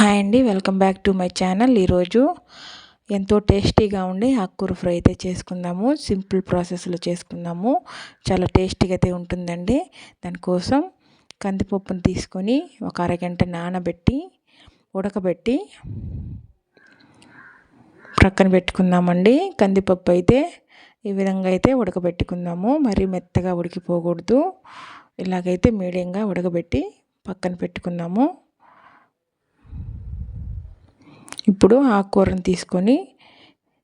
Hi అండి welcome back to my channel. ఈరోజు ఎంతో టేస్టీగా ఉండే ఆకుకూర ఫ్రై అయితే చేసుకుందాము. సింపుల్ ప్రాసెస్లో చేసుకుందాము. చాలా టేస్టీగా అయితే ఉంటుందండి. దానికోసం కందిపప్పును తీసుకొని ఒక అరగంట నానబెట్టి ఉడకబెట్టి ప్రక్కన పెట్టుకుందామండి. కందిపప్పు అయితే ఈ విధంగా అయితే ఉడకబెట్టుకుందాము. మరీ మెత్తగా ఉడికిపోకూడదు. ఇలాగైతే మీడియంగా ఉడకబెట్టి పక్కన పెట్టుకుందాము. ఇప్పుడు ఆకుకూరను తీసుకొని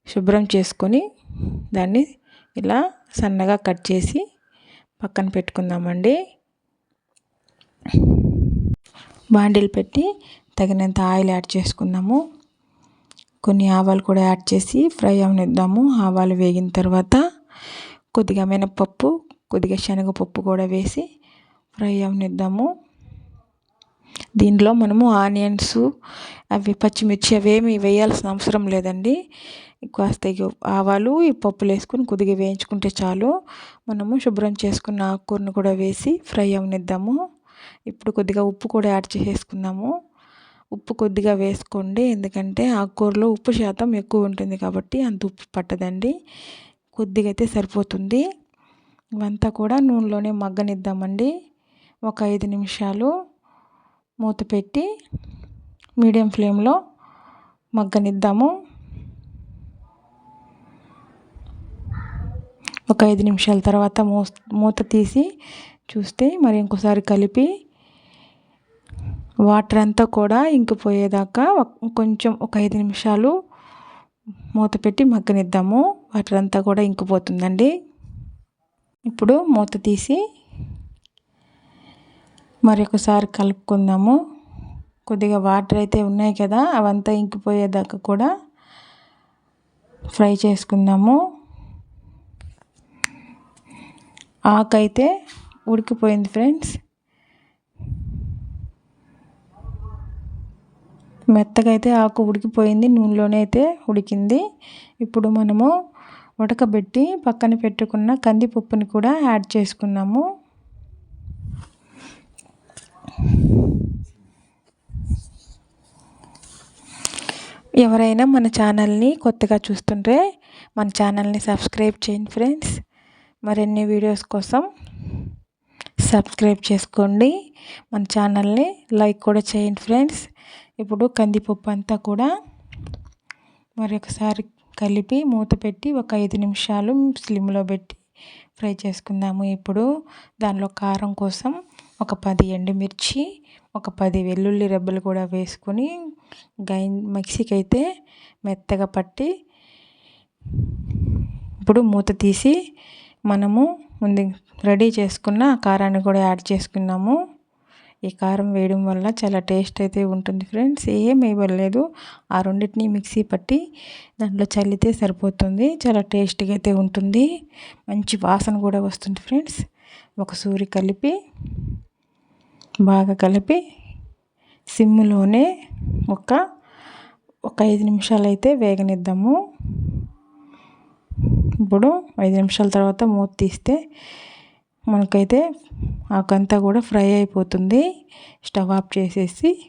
శుభ్రం చేసుకొని దాన్ని ఇలా సన్నగా కట్ చేసి పక్కన పెట్టుకుందామండి. బాండిల్ పెట్టి తగినంత ఆయిల్ యాడ్ చేసుకుందాము. కొన్ని ఆవాలు కూడా యాడ్ చేసి ఫ్రై అవనిద్దాము. ఆవాలు వేగిన తర్వాత కొద్దిగా మినపప్పు కొద్దిగా శనగపప్పు కూడా వేసి ఫ్రై అవనిద్దాము. దీనిలో మనము ఆనియన్స్ అవి పచ్చిమిర్చి అవేమి వేయాల్సిన అవసరం లేదండి. కాస్త ఆవాలు ఈ పప్పులు వేసుకుని కొద్దిగా వేయించుకుంటే చాలు. మనము శుభ్రం చేసుకున్న ఆకుకూరను కూడా వేసి ఫ్రై అవనిద్దాము. ఇప్పుడు కొద్దిగా ఉప్పు కూడా యాడ్ చేసేసుకుందాము. ఉప్పు కొద్దిగా వేసుకోండి. ఎందుకంటే ఆకుకూరలో ఉప్పు శాతం ఎక్కువ ఉంటుంది కాబట్టి అంత ఉప్పు పట్టదండి. కొద్దిగా అయితే సరిపోతుంది. ఇవంతా కూడా నూనెలోనే మగ్గనిద్దామండి. ఒక ఐదు నిమిషాలు. మూత పెట్టి మీడియం ఫ్లేమ్లో మగ్గనిద్దాము. ఒక ఐదు నిమిషాల తర్వాత మూ మూత తీసి చూస్తే మరి ఇంకోసారి కలిపి వాటర్ అంతా కూడా ఇంకిపోయేదాకా కొంచెం ఒక ఐదు నిమిషాలు మూత పెట్టి మగ్గనిద్దాము. వాటర్ అంతా కూడా ఇంకిపోతుందండి. ఇప్పుడు మూత తీసి మరొకసారి కలుపుకుందాము. కొద్దిగా వాటర్ అయితే ఉన్నాయి కదా అవంతా ఇంకిపోయేదాకా కూడా ఫ్రై చేసుకుందాము. ఆకు అయితే ఉడికిపోయింది ఫ్రెండ్స్. మెత్తగా అయితే ఆకు ఉడికిపోయింది నూనెలోనే అయితే ఉడికింది. ఇప్పుడు మనము ఉడకబెట్టి పక్కన పెట్టుకున్న కందిపప్పుని కూడా యాడ్ చేసుకున్నాము. ఎవరైనా మన ఛానల్ని కొత్తగా చూస్తుంటే మన ఛానల్ని సబ్స్క్రైబ్ చేయండి ఫ్రెండ్స్. మరిన్ని వీడియోస్ కోసం సబ్స్క్రైబ్ చేసుకోండి. మన ఛానల్ని లైక్ కూడా చేయండి ఫ్రెండ్స్. ఇప్పుడు కందిపప్పు అంతా కూడా మరొకసారి కలిపి మూత పెట్టి ఒక ఐదు నిమిషాలు స్లిమ్లో పెట్టి ఫ్రై చేసుకుందాము. ఇప్పుడు దానిలో కారం కోసం ఒక పది ఎండుమిర్చి ఒక పది వెల్లుల్లి రెబ్బలు కూడా వేసుకొని గైన్ మిక్సీకి అయితే మెత్తగా పట్టి ఇప్పుడు మూత తీసి మనము ముందు రెడీ చేసుకున్న కారాన్ని కూడా యాడ్ చేసుకున్నాము. ఈ కారం వేయడం వల్ల చాలా టేస్ట్ అయితే ఉంటుంది ఫ్రెండ్స్. ఏం ఇవ్వలేదు ఆ రెండింటిని మిక్సీ పట్టి దాంట్లో చల్లితే సరిపోతుంది. చాలా టేస్ట్గా అయితే ఉంటుంది. మంచి వాసన కూడా వస్తుంది ఫ్రెండ్స్. ఒక సూరి కలిపి బాగా కలిపి సిమ్లోనే ఒక ఒక ఐదు నిమిషాలు అయితే వేగనిద్దాము. ఇప్పుడు ఐదు నిమిషాల తర్వాత మూత తీస్తే మనకైతే ఆకంతా కూడా ఫ్రై అయిపోతుంది. స్టవ్ ఆఫ్ చేసేసి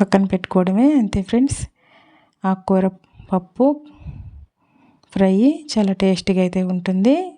పక్కన పెట్టుకోవడమే అంతే ఫ్రెండ్స్. ఆకుకూర పప్పు ఫ్రై చాలా టేస్టీగా అయితే ఉంటుంది.